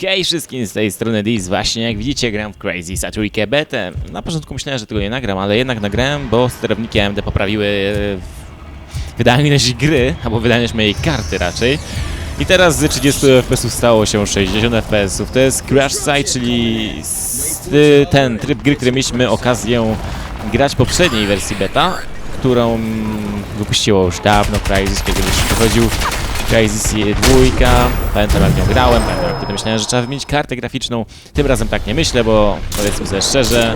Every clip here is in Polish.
Hej wszystkim z tej strony Diz, właśnie jak widzicie gram w Crazy Saturikę Betę. Na początku myślałem, że tego nie nagram, ale jednak nagrałem, bo sterowniki AMD poprawiły e, wydajność gry, albo wydajność mojej karty raczej. I teraz z 30 FPS stało się 60 FPS. To jest Crash Site, czyli y, ten tryb gry, który mieliśmy okazję grać w poprzedniej wersji beta, którą wypuściło już dawno Crysis, kiedy już wychodził Crysis 2. Pamiętam jak nią grałem, pamiętam jak wtedy myślałem, że trzeba wymienić kartę graficzną. Tym razem tak nie myślę, bo powiedzmy sobie szczerze,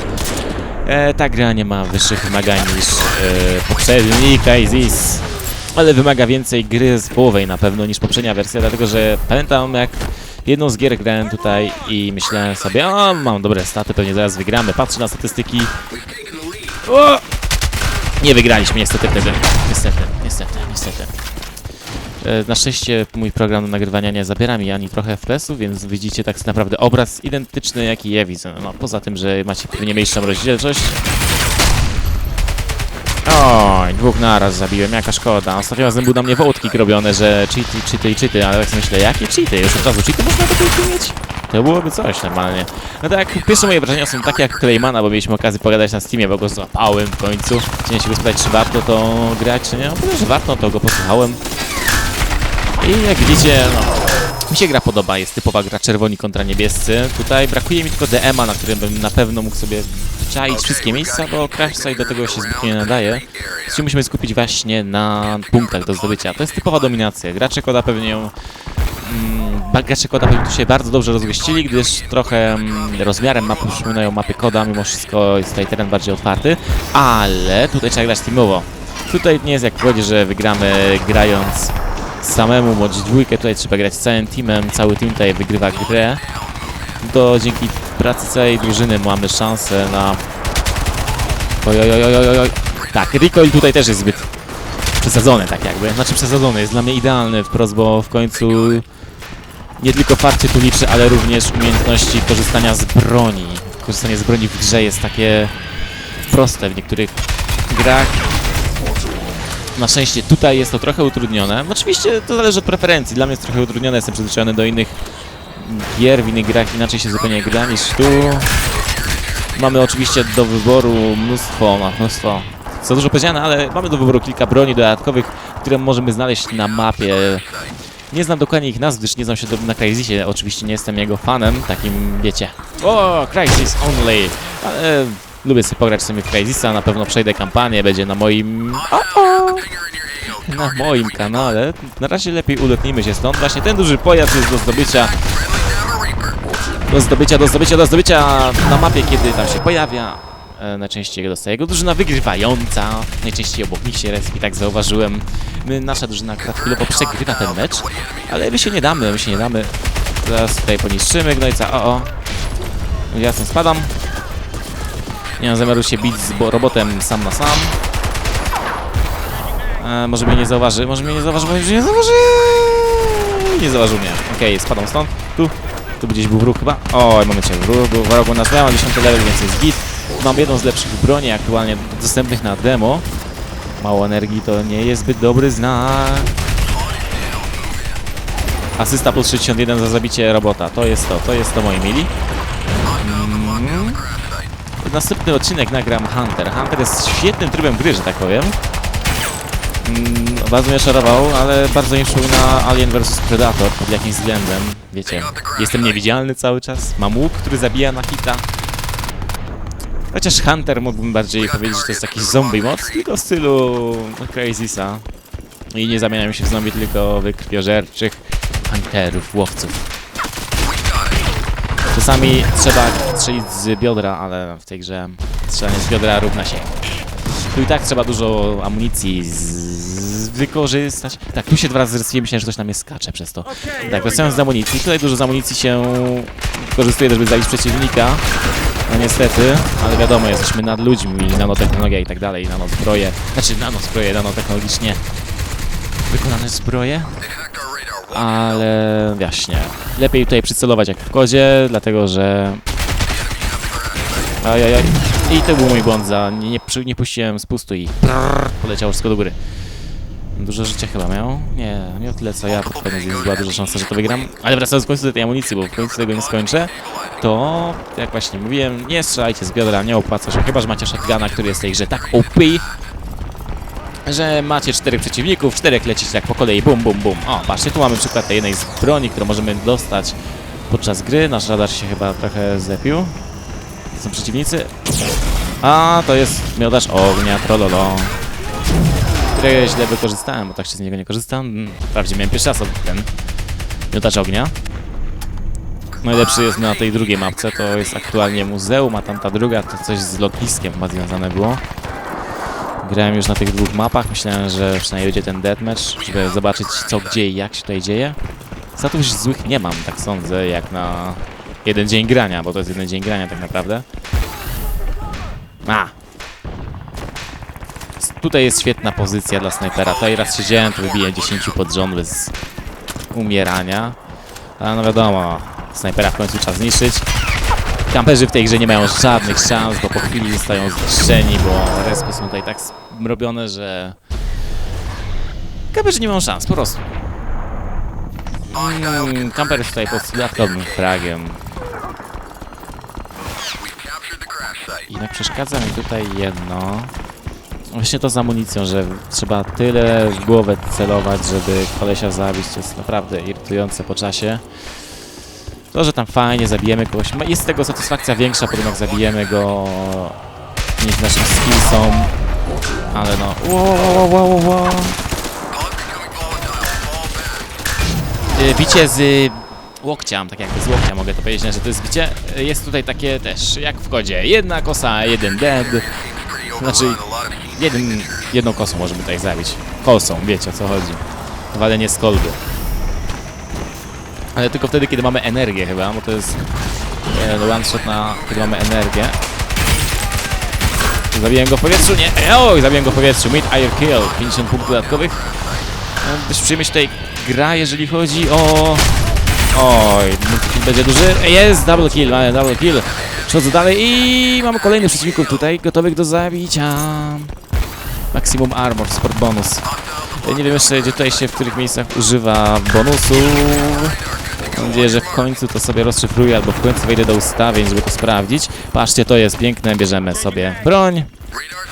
e, ta gra nie ma wyższych wymagań niż e, poprzedni Crysis. Ale wymaga więcej gry z połowej na pewno niż poprzednia wersja, dlatego że pamiętam jak jedną z gier grałem tutaj i myślałem sobie, o mam dobre staty, pewnie zaraz wygramy. Patrzę na statystyki. O! Nie wygraliśmy niestety wtedy. Niestety, niestety, niestety. E, Na szczęście mój program do nagrywania nie zabiera mi ani trochę FPS-u, więc widzicie tak naprawdę obraz identyczny jaki ja widzę. No poza tym, że macie pewnie mniejszą rozdzielczość. Oj, dwóch naraz zabiłem, jaka szkoda. Ostatnio razem był na mnie wołtki robione, że cheaty, cheaty cheaty, ale tak myślę, jakie cheaty? Już od razu cheaty można by tu mieć? To byłoby coś normalnie. No tak, pierwsze moje wrażenia są takie jak Claymana, bo mieliśmy okazję pogadać na Steamie, bo go złapałem w końcu. Chciałem się go spytać, czy warto to grać, czy nie. No że warto, to go posłuchałem. I jak widzicie, no, mi się gra podoba, jest typowa gra czerwoni kontra niebiescy. Tutaj brakuje mi tylko DM-a, na którym bym na pewno mógł sobie czaić wszystkie miejsca, bo Crash Site do tego się zbytnio nie nadaje. Czyli musimy skupić właśnie na punktach do zdobycia. To jest typowa dominacja. Gracze koda pewnie ją... Mm, gracze koda pewnie tu się bardzo dobrze rozgościli, gdyż trochę mm, rozmiarem mapy przypominają mapy koda, mimo wszystko jest tutaj teren bardziej otwarty, ale tutaj trzeba grać teamowo. Tutaj nie jest jak w kodzie, że wygramy grając samemu bądź dwójkę, tutaj trzeba grać całym teamem, cały team tutaj wygrywa grę. To dzięki pracy całej drużyny mamy szansę na... Oj, oj, oj, oj, oj. Tak, recoil tutaj też jest zbyt przesadzony tak jakby. Znaczy przesadzony, jest dla mnie idealny wprost, bo w końcu nie tylko farcie tu liczy, ale również umiejętności korzystania z broni. Korzystanie z broni w grze jest takie proste w niektórych grach. Na szczęście tutaj jest to trochę utrudnione. Oczywiście to zależy od preferencji. Dla mnie jest trochę utrudnione, jestem przyzwyczajony do innych gier, w innych grach inaczej się zupełnie gra niż tu. Mamy oczywiście do wyboru mnóstwo, no mnóstwo, co dużo powiedziane, ale mamy do wyboru kilka broni dodatkowych, które możemy znaleźć na mapie. Nie znam dokładnie ich nazw, gdyż nie znam się do, na Crysisie, oczywiście nie jestem jego fanem, takim wiecie. O, Crysis only! Ale lubię sobie pograć sobie w Crysisa, na pewno przejdę kampanię, będzie na moim... O, o, na moim kanale. Na razie lepiej ulotnijmy się stąd. Właśnie ten duży pojazd jest do zdobycia. Do zdobycia, do zdobycia, do zdobycia na mapie, kiedy tam się pojawia. E, najczęściej go dostaje jego drużyna wygrywająca. Najczęściej obok nich się respi, tak zauważyłem. My, nasza drużyna akurat chwilowo przegrywa ten mecz, ale my się nie damy, my się nie damy. Zaraz tutaj poniszczymy gnojca. O, o. Ja stąd spadam. Nie mam zamiaru się bić z bo- robotem sam na sam. E, może mnie nie zauważy, może mnie nie zauważy, może mnie nie zauważy. Nie zauważył mnie. Okej, spadam stąd. Tu. Tu gdzieś był wróg chyba. O, momencie, wróg był wrogu nas. Ja mam 10 level, więc jest git. Mam jedną z lepszych broni aktualnie dostępnych na demo. Mało energii to nie jest zbyt dobry znak. Asysta plus 61 za zabicie robota. To jest to, to jest to moi mili. Następny odcinek nagram Hunter. Hunter jest świetnym trybem gry, że tak powiem. Mm, bardzo mnie szarował, ale bardzo mi przypomina Alien vs Predator pod jakimś względem. Wiecie, jestem niewidzialny cały czas, mam łuk, który zabija na hita. Chociaż Hunter mógłbym bardziej powiedzieć, że to jest jakiś zombie mod, tylko w stylu Crazisa. I nie zamieniają się w zombie, tylko w krwiożerczych hunterów, łowców. Czasami trzeba strzelić z biodra, ale w tej grze strzelanie z biodra równa się. Tu i tak trzeba dużo amunicji wykorzystać. Tak, tu się dwa razy zrespiłem, myślałem, że coś na mnie skacze przez to. Tak, wracając z amunicji, tutaj dużo z amunicji się wykorzystuje, żeby zabić przeciwnika. No niestety, ale wiadomo, jesteśmy nad ludźmi, nanotechnologia i tak dalej, nanozbroje. Znaczy nanozbroje, nanotechnologicznie wykonane zbroje. Ale właśnie, lepiej tutaj przycelować jak w kodzie, dlatego że... Ajajaj. I to był mój błąd za... Nie, nie, nie puściłem spustu i... Prrr, poleciało wszystko do góry. Dużo życia chyba miał? Nie, nie o tyle co ja, koniec więc była duża szansa, że to wygram. Ale wracając w końcu do tej amunicji, bo w końcu tego nie skończę, to jak właśnie mówiłem, nie strzelajcie z biodra, nie opłaca się, chyba że macie shotguna, który jest w tej grze tak OP, że macie czterech przeciwników, czterech lecicie tak po kolei, bum, bum, bum. O, patrzcie, tu mamy przykład tej jednej z broni, którą możemy dostać podczas gry. Nasz radar się chyba trochę zepił. Są przeciwnicy. A, to jest miodarz ognia, trololo. Które źle wykorzystałem, bo tak się z niego nie korzystam. Mm, Wprawdzie miałem pierwszy raz ten miotacz ognia. Najlepszy jest na tej drugiej mapce, to jest aktualnie muzeum, a tamta druga to coś z lotniskiem chyba związane było. Grałem już na tych dwóch mapach, myślałem, że przynajmniej będzie ten deathmatch, żeby zobaczyć co, gdzie i jak się tutaj dzieje. Statów złych nie mam, tak sądzę, jak na jeden dzień grania, bo to jest jeden dzień grania tak naprawdę. A! Tutaj jest świetna pozycja dla snajpera. Tutaj raz siedziałem, to wybiję 10 pod rząd bez umierania. Ale no wiadomo, snajpera w końcu trzeba zniszczyć. Kamperzy w tej grze nie mają żadnych szans, bo po chwili zostają zniszczeni, bo respy są tutaj tak robione, że... Kamperzy nie mają szans, po prostu. Mm, kamper jest tutaj pod dodatkowym fragiem. I tak przeszkadza mi tutaj jedno. Właśnie to z amunicją, że trzeba tyle w głowę celować, żeby kolesia zabić, to jest naprawdę irytujące po czasie. To, że tam fajnie zabijemy kogoś, jest z tego satysfakcja większa po tym jak zabijemy go niż naszym skillsom. Ale no... Wow, wow, wow, wow, Bicie z y, łokcia, tak jakby z łokcia mogę to powiedzieć, że to jest bicie. Y, Jest tutaj takie też, jak w kodzie, jedna kosa, jeden dead. Znaczy, jeden, jedną kosą możemy tutaj zabić. Kosą, wiecie o co chodzi. Walenie z kolby. Ale tylko wtedy, kiedy mamy energię chyba, bo to jest e, one shot na, kiedy mamy energię. Zabiłem go w powietrzu, nie, oj, zabiłem go w powietrzu, mid air kill, 50 punktów dodatkowych. E, Dość przyjemnie się tutaj gra, jeżeli chodzi o... Oj, będzie duży, jest double kill, mamy double kill. Przechodzę dalej i mamy kolejnych przeciwników tutaj, gotowych do zabicia. Maximum armor, sport bonus. Ja nie wiem jeszcze, gdzie tutaj się, w których miejscach używa bonusu. Mam nadzieję, że w końcu to sobie rozszyfruję, albo w końcu wejdę do ustawień, żeby to sprawdzić. Patrzcie, to jest piękne, bierzemy sobie broń.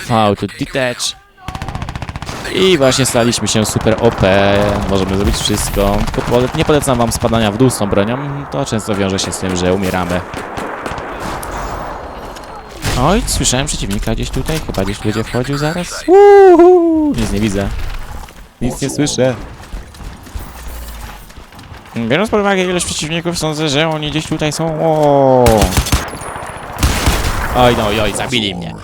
V to detach. I właśnie staliśmy się super OP, możemy zrobić wszystko. Nie polecam wam spadania w dół z tą bronią, to często wiąże się z tym, że umieramy. Oj, słyszałem przeciwnika gdzieś tutaj, chyba gdzieś będzie wchodził zaraz. Uhu, nic nie widzę. Nic nie słyszę. Biorąc pod uwagę ilość przeciwników, sądzę, że oni gdzieś tutaj są. O! Oj, no, oj, zabili mnie.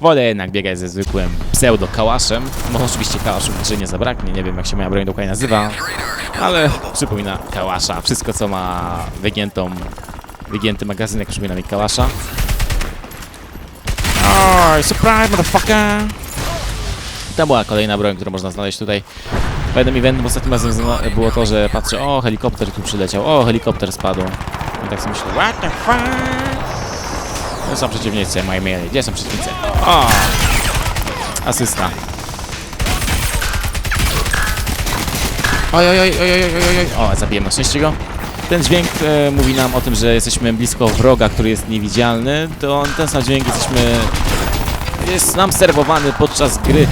Wolę jednak biegać ze zwykłym pseudo-kałaszem. No oczywiście kałaszów czy nie zabraknie, nie wiem jak się moja broń dokładnie nazywa, ale przypomina kałasza. Wszystko co ma wygiętą, wygięty magazynek przypomina mi kałasza. Oj, surprise, motherfucker! To była kolejna broń, którą można znaleźć tutaj. Pewnym eventem ostatnim razem było to, że patrzę, o helikopter tu przyleciał, o helikopter spadł. I tak sobie myślę, what the fuck? To są przeciwnicy, moi mieli. Gdzie są przeciwnicy? O! Asysta. Oj, oj, oj, oj, oj, oj, oj. O, zabiłem na szczęście go. Ten dźwięk e, mówi nam o tym, że jesteśmy blisko wroga, który jest niewidzialny. To ten sam dźwięk jesteśmy... Jest nam serwowany podczas gry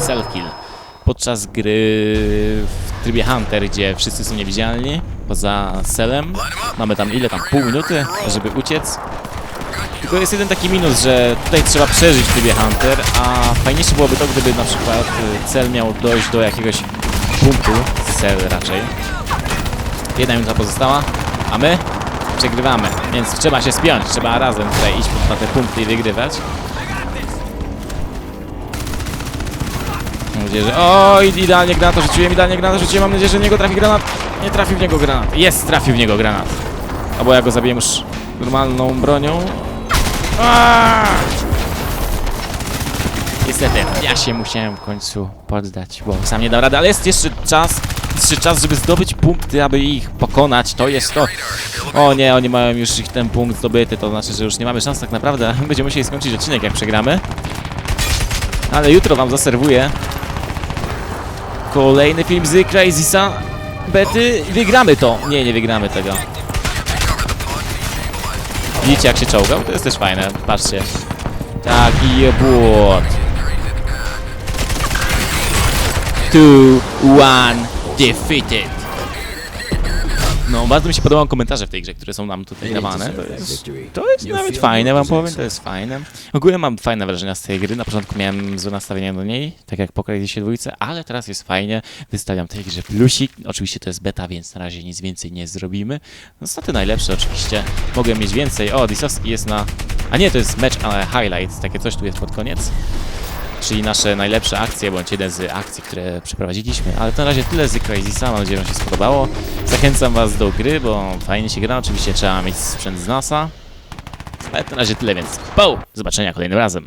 Self-Kill. Podczas gry w trybie Hunter, gdzie wszyscy są niewidzialni, poza celem. Mamy tam ile tam, pół minuty, żeby uciec. Tylko jest jeden taki minus, że tutaj trzeba przeżyć w trybie Hunter, a fajniejsze byłoby to, gdyby na przykład y, cel miał dojść do jakiegoś punktu, cel raczej. Jedna minuta pozostała, a my przegrywamy, więc trzeba się spiąć, trzeba razem tutaj iść na te punkty i wygrywać. Nadzieję, że... O, idealnie granat rzuciłem, idealnie granat rzuciłem, mam nadzieję, że w niego trafi granat. Nie trafił w niego granat. Jest, trafił w niego granat. Albo ja go zabiję już normalną bronią. Aaaa! Niestety, ja się musiałem w końcu poddać, bo sam nie dam rady, ale jest jeszcze czas, jeszcze czas, żeby zdobyć punkty, aby ich pokonać, to jest to. O nie, oni mają już ich ten punkt zdobyty, to znaczy, że już nie mamy szans tak naprawdę, będziemy musieli skończyć odcinek, jak przegramy. Ale jutro wam zaserwuję Kolejny film z Crazysa. Bety, wygramy to. Nie, nie wygramy tego. Widzicie jak się czołgał? To jest też fajne, patrzcie. Taki jebłot. Two, one, defeated. No, bardzo mi się podobają komentarze w tej grze, które są nam tutaj dawane. To jest, to jest nawet fajne, wam powiem, to jest fajne. Ogólnie mam fajne wrażenia z tej gry. Na początku miałem złe nastawienie do niej, tak jak po Crazy dwójce, ale teraz jest fajnie. Wystawiam tej grze plusik. Oczywiście to jest beta, więc na razie nic więcej nie zrobimy. No, staty najlepsze oczywiście. Mogę mieć więcej. O, Disowski jest na... A nie, to jest match ale highlight. Takie coś tu jest pod koniec czyli nasze najlepsze akcje, bądź jeden z akcji, które przeprowadziliśmy. Ale to na razie tyle z Crazy mam nadzieję, że Wam się spodobało. Zachęcam Was do gry, bo fajnie się gra, oczywiście trzeba mieć sprzęt z NASA. Ale to na razie tyle, więc po! Zobaczenia kolejnym razem.